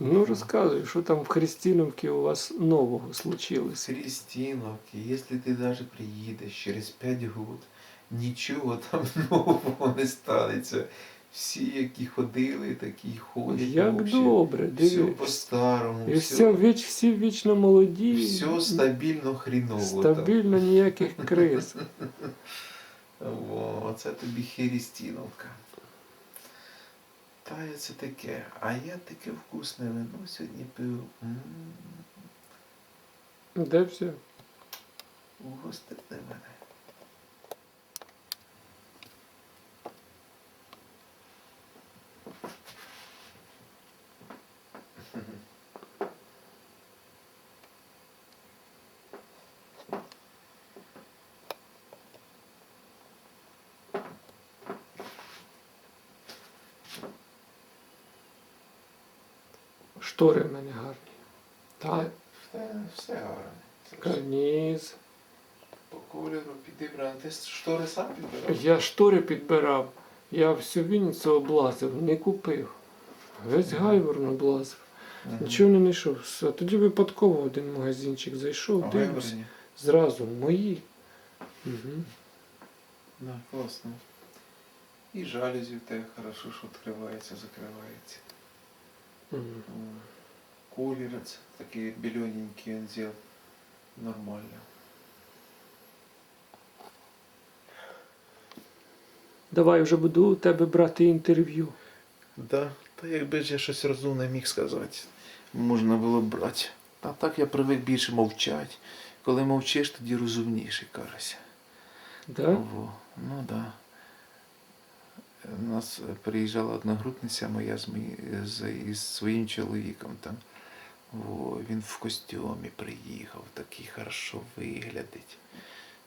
Ну розказуй, що там в Христиновці у вас нового случилось. Христиновки, если ты даже приїдеш через 5 год, нічого там нового не станеться. Всі, які ходили, такі й ходять. Як вообще. добре, Все по-старому, І все, все, віч, всі вічно молоді. все стабільно хріново. Стабільно ніяких криз. Там. Во, оце тобі Христиновка. Та це таке. А я таке вкусне вино сьогодні пив. М, Де все? Угостите мене. Штори в мене гарні. Так, Все, все гарне. Карніз. По кольору підібрано. Ти штори сам підбирав? Я штори підбирав. Я всю Вінницю облазив, не купив. Весь гайворон облазив. Мгм. Нічого не знайшов. Все. Тоді випадково один магазинчик зайшов, А дивлюсь. Зразу мої. Угу. Да, класно. І жалюзі в тебе хорошо, що відкривається, закривається. Угу. Колір це такий біленький він зробив. Нормально. Давай вже буду у тебе брати інтерв'ю. Да, та якби ж я щось розумне міг сказати, можна було б брати. А так я привик більше мовчати. Коли мовчиш, тоді розумніший кажешся. Да? Ну да. У нас приїжджала одногрупниця моя з, мої, з із своїм чоловіком там. Во, він в костюмі приїхав, такий хорошо виглядить.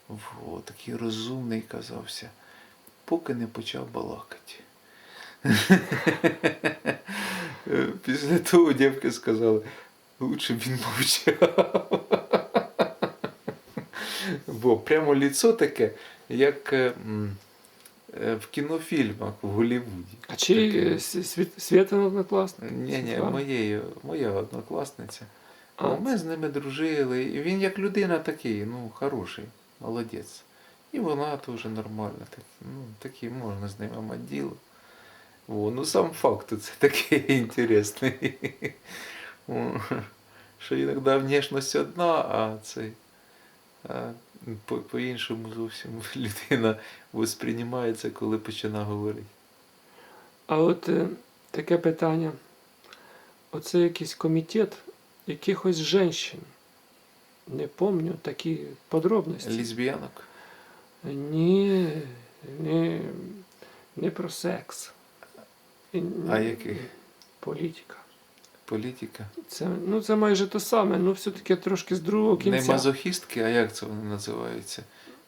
Во, такий розумний казався, поки не почав балакати. Після того дівки сказали, лучше б він мовчав. Бо прямо ліцо таке, як е, м, е, в кінофільмах в Голлівуді. А чи Таке. е, С- Світ- Світа однокласна? Ні, ні, моєї, моя однокласниця. А, О, ми з ними дружили. І він як людина такий, ну, хороший, молодець. І вона теж нормальна. Так, ну, такий можна з ними мати діло. О, ну сам факт це такий інтересний. Що іноді внешність одна, а цей. По- по-іншому зовсім людина восприймається, коли починає говорити. А от е, таке питання. Оце якийсь комітет якихось жінчин. Не помню такі подробності. Лесбіянок. Ні, не, не про секс. А яких? Політика. Політика. Це, ну, це майже те саме, ну все-таки трошки з другого кінця. Не мазохістки, а як це вони називаються?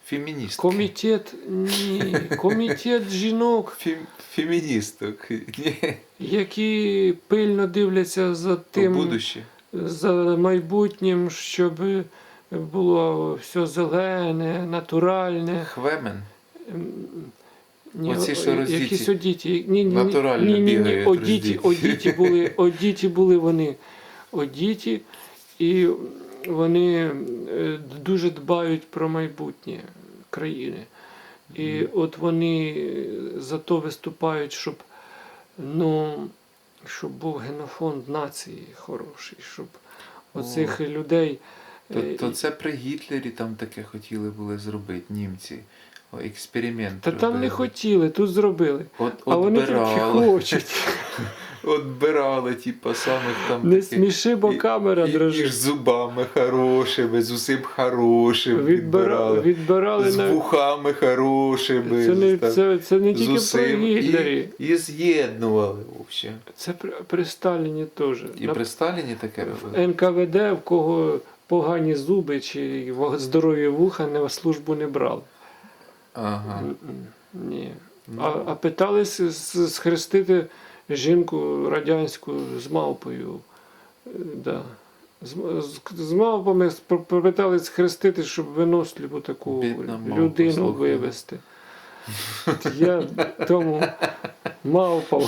Феміністки. Комітет, ні, комітет жінок, Фем... Феміністок. Ні. які пильно дивляться за Тим... будуще. за майбутнім, щоб було все зелене, натуральне. Хвемен. Ні, Оці, що роздіті. якісь одіті. Ні, ні, Натурально ні, ні, ні, бігають одіті, одіті були, одіті були вони одіті, і вони е, дуже дбають про майбутнє країни. І от вони за то виступають, щоб, ну, щоб був генофонд нації хороший, щоб оцих людей. То, е, то це при Гітлері там таке хотіли були зробити німці. Експеримент. Та там не хотіли, тут зробили. От, А вони тільки хочуть. Отбирали, типу, самих там. Не таких- сміши, бо і- камера і, і з зубами хорошими, з усім хорошим Відбирали, відбирали. з на вухами хорошими. це не, там, це, це не тільки про. Гітлері. І, і з'єднували взагалі. Це при, при Сталіні теж. І На- при Сталіні таке робили. НКВД, в кого погані зуби чи здорові вуха, на службу не брали. Ага. Ні. Ну, А, а питались схрестити жінку радянську з мавпою. Е, Да. З, з, з мавпами спро- питались схрестити, щоб виносливу таку Бідна мавпа, людину слухай. вивезти. Я тому мавпа.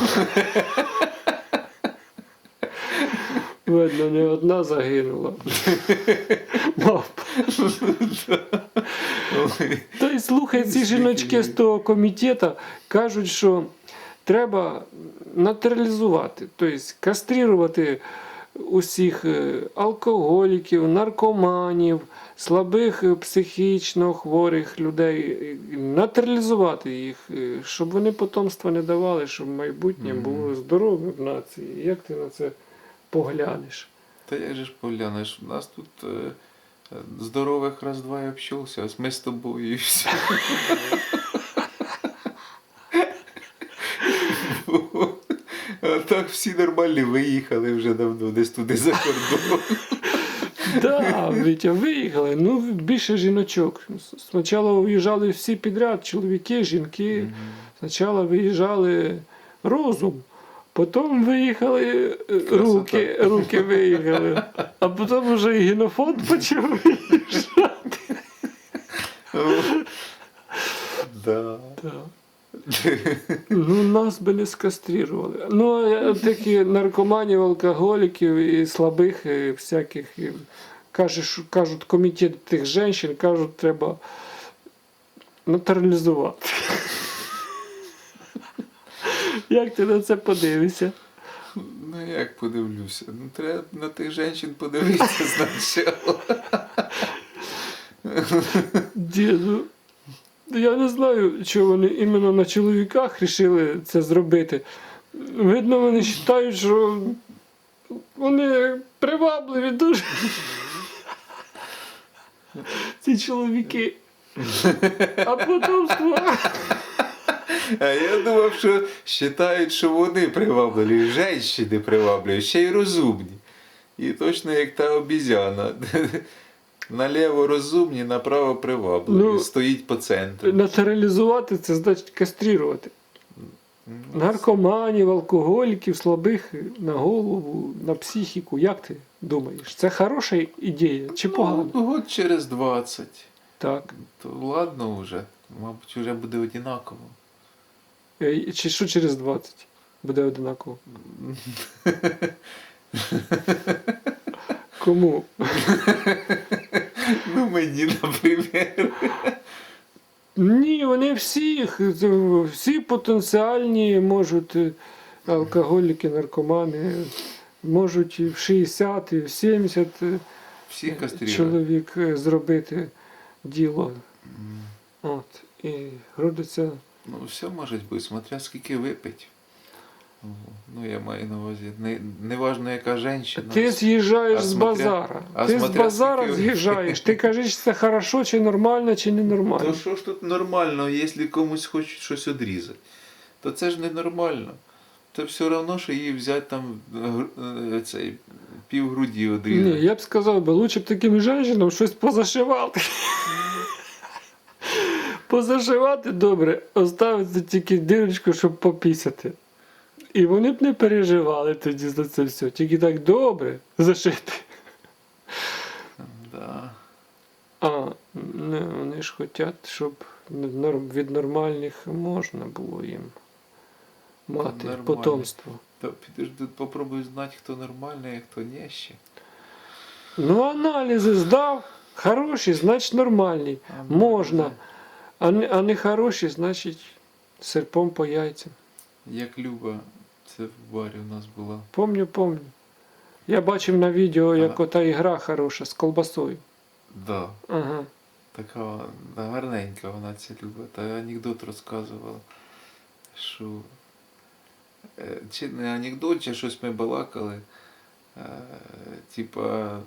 Видно, не одна загинула. Мавпа. Та й слухай, ці жіночки з того комітету кажуть, що треба натуралізувати, тобто кастрирувати усіх е, алкоголіків, наркоманів, слабих е, психічно хворих людей, натуралізувати їх, е, щоб вони потомства не давали, щоб майбутнє було здоровим в нації. Як ти на це поглянеш? Та як же ж поглянеш, у нас тут здорових раз-два і общався, ось ми з тобою і все. А так всі нормальні виїхали вже давно, десь туди за кордон. Да, Вітя, виїхали. Ну, більше жіночок. Спочатку виїжджали всі підряд, чоловіки, жінки. Спочатку виїжджали розум, потім виїхали е, руки, руки виїхали, а потім вже і генофонд почав виїжджати. Да. Да. Ну, нас би не скастрирували. Ну, такі наркоманів, алкоголіків і слабих і всяких. І кажеш, кажуть, комітет тих жінок, кажуть, треба натуралізувати. Як ти на це подивишся? Ну як подивлюся? Ну треба на тих жінок подивитися спочатку. Діду, я не знаю, чого вони іменно на чоловіках вирішили це зробити. Видно, вони вважають, що вони привабливі дуже. Ці чоловіки. А потомство. А я думав, що вважають, що вони привабливі, жінки привабливі, ще й розумні. І точно як та обізяна. Наліво розумні, направо привабливі. Ну, Стоїть по центру. Натуралізувати це значить кастрирувати. Ну, Наркоманів, алкоголіків, слабих на голову, на психіку. Як ти думаєш? Це хороша ідея чи погана? Ну, год через 20. Так. То ладно вже. Мабуть, вже буде однаково. Е, Чи що через 20 буде однаково? Кому? Ну, мені, наприклад. Ні, вони всіх, всі потенціальні можуть е, алкоголіки, наркомани, можуть і в 60, і в 70 е, Всі чоловік е, зробити діло. От. І родиться. Ну, все може бути, смотря скільки випить. Ну, я маю на увазі. Не, не важно, яка жінка. Ти з'їжджаєш з смотря- базара. а Ти з базара скільки- з'їжджаєш. Ти кажеш, це хорошо, чи нормально, чи То ненормально. що ж тут нормально, якщо комусь хочуть щось відрізати? То це ж ненормально. Це все одно, що її взяти там цей, пів груді відрізати. Ні, я б сказав би, лучше б таким жінкам щось позашивати. Позашивати добре, оставити тільки дирочку, щоб попісяти. І вони б не переживали тоді за це все. Тільки так добре зашити. Да. А не, вони ж хочуть, щоб від нормальних можна було їм мати потомство. То підожди, попробуй знати, хто нормальний, а хто не ще. Ну, аналізи здав, хороші, значить нормальні. А, Можна. А не, а не хороші, значить серпом по яйцям. Як Люба, це в барі у нас була. Помню, помню. Я бачив на відео, як ота ігра хороша з колбасою. Да. Ага. Така гарненька вона ця Люба. Та анекдот розказувала, що е, чи не анекдот, чи щось ми балакали. Е, типа,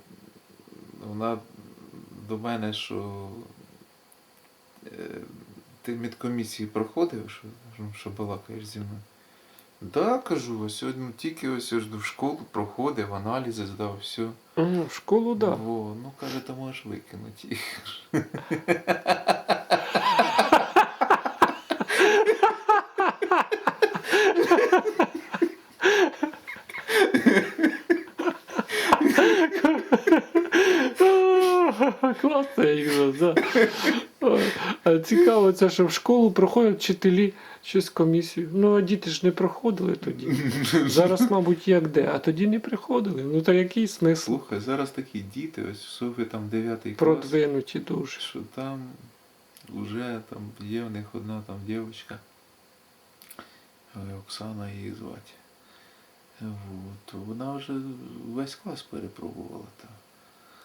вона до мене, що ти медкомісії проходив, що, що балакаєш зі мною. Да, кажу, ось сьогодні тільки ось жду в школу проходив, аналізи здав, все. В школу, да. Ну каже, то можеш викинути їх. О, Класно, я їх знав, да. А цікаво, це що в школу проходять вчителі щось комісію. Ну, а діти ж не проходили тоді. Зараз, мабуть, як де, а тоді не приходили. Ну то який смисл? Слухай, зараз такі діти, ось в Софі там 9 клас, Продвинуті дуже. що там вже там є в них одна там дівчинка, Оксана її звати. Вот. Вона вже весь клас перепробувала там.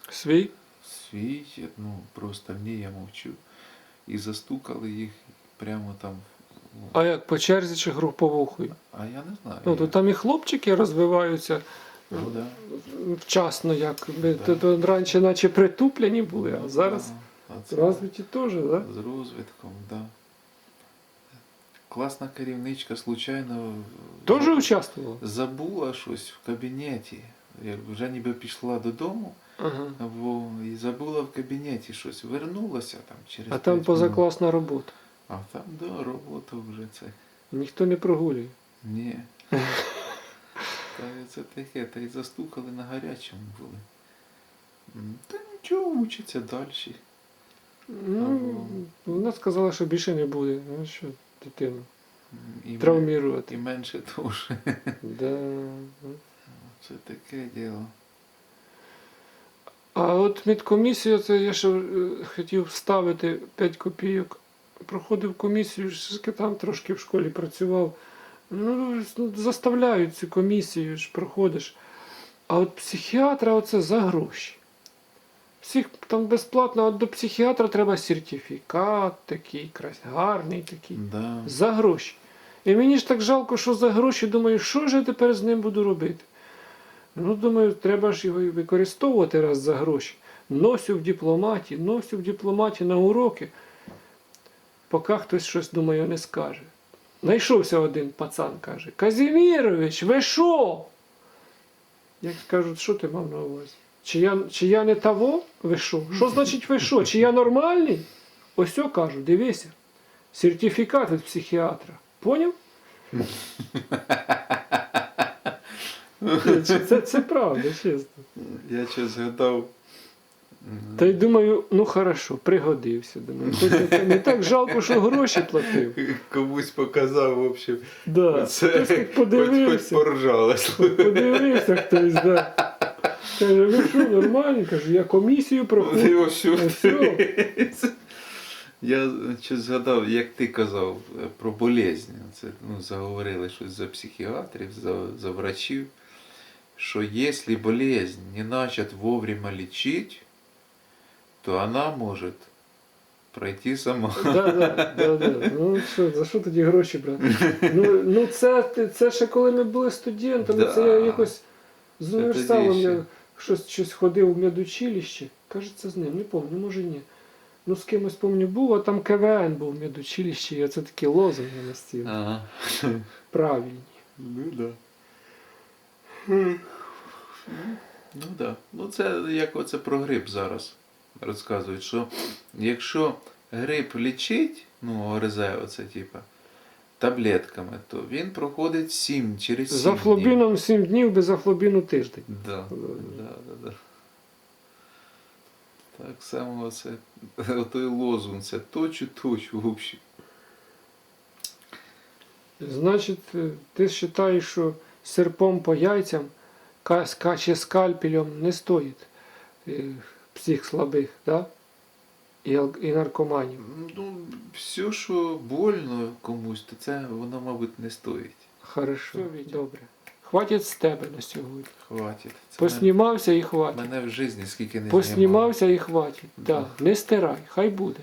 Свій? Свій, ну просто ні, я мовчу. І застукали їх прямо там. А як по черзі чи груповухою? А я не знаю. Ну, то там і хлопчики розвиваються Ну, да. вчасно, як Да. то, раніше наче притуплені були, а зараз да. А це розвиті теж, так? Да? З розвитком, так. Да. Класна керівничка, случайно Теж участвувала? забула щось в кабінеті. Як вже ніби пішла додому, Ага. або і забула в кабінеті щось. Вернулася там через А там позакласна робота. А там да, робота вже це. Ніхто не прогулює. Ні. Та це таке, та й застукали на гарячому були. Та нічого, учиться далі. Ну, вона сказала, що більше не буде. Ну що, дитину І, травмірувати. і менше теж. Да. Це таке діло. А от медкомісію, це я ще е, хотів вставити 5 копійок. Проходив комісію, там трошки в школі працював. Ну, заставляють цю комісію, ж проходиш. А от психіатра оце за гроші. Всіх там безплатно, а до психіатра треба сертифікат такий, гарний такий. Да. За гроші. І мені ж так жалко, що за гроші думаю, що ж я тепер з ним буду робити. Ну, думаю, треба ж його використовувати раз за гроші. Носю в дипломаті, носю в дипломаті на уроки, поки хтось щось, думаю, не скаже. Знайшовся один пацан, каже: Казімірович, ви що? Як кажуть, що ти мав на увазі? Чи я, чи я не того? Ви що? Значить ви? Чи я нормальний? Ось о кажу, дивися. Сертифікат від психіатра. Поняв? Це, це, це правда, чесно. Я ще згадав. Та й думаю, ну хорошо, пригодився. Думаю, хоч не, не так жалко, що гроші платив. Комусь показав, в общем. Да. Це Хтось так хоч, хоч подивився. Подивився хтось, да. Каже, ви що, нормально? Кажу, я комісію проходив. Дивиться. Я ще згадав, як ти казав е, про болезні. Це, ну, заговорили щось за психіатрів, за, за врачів, що якщо болезнь не начат вовремя лечить, то вона може пройти сама. Да, да, да, да. Ну що, за що тоді гроші брати? Ну, ну це, це ще коли ми були студентами, це я якось з Це універсалом тоді ще. я щось, щось ходив в медучилище. Кажеться, з ним, не пам'ятаю, може ні. Ну, з кимось пам'ятаю, був, а там КВН був в медучилищі, і оце такі лозунги на стіл. Ага. Правильні. Ну да. Ну да. Ну це як оце про грип зараз розказують, що якщо грип лічить, ну ОРЗ оце типа, таблетками, то він проходить 7 через 7 За флобіном 7 днів, без афлобіну тиждень. Да, Да, да, да. Так само оце, отой лозунг, це точу, точу, в общем. Значить, ти вважаєш, що серпом по яйцям ка- ска- чи скальпелем не стоїть е, псих слабих, да? і, і наркоманів. Ну, все, що больно комусь, то це воно, мабуть, не стоїть. Хорошо, добре. Хватить з тебе на сьогодні. Хватить. Це Поснімався і хватить. мене в житті скільки не Поснімався і хватить. Да. Да. Не стирай, хай буде.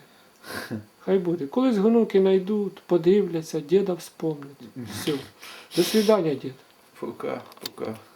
Хай буде. Колись гнуки знайдуть, подивляться, діда вспомнять. Все. До свидання, дід. focar, focar.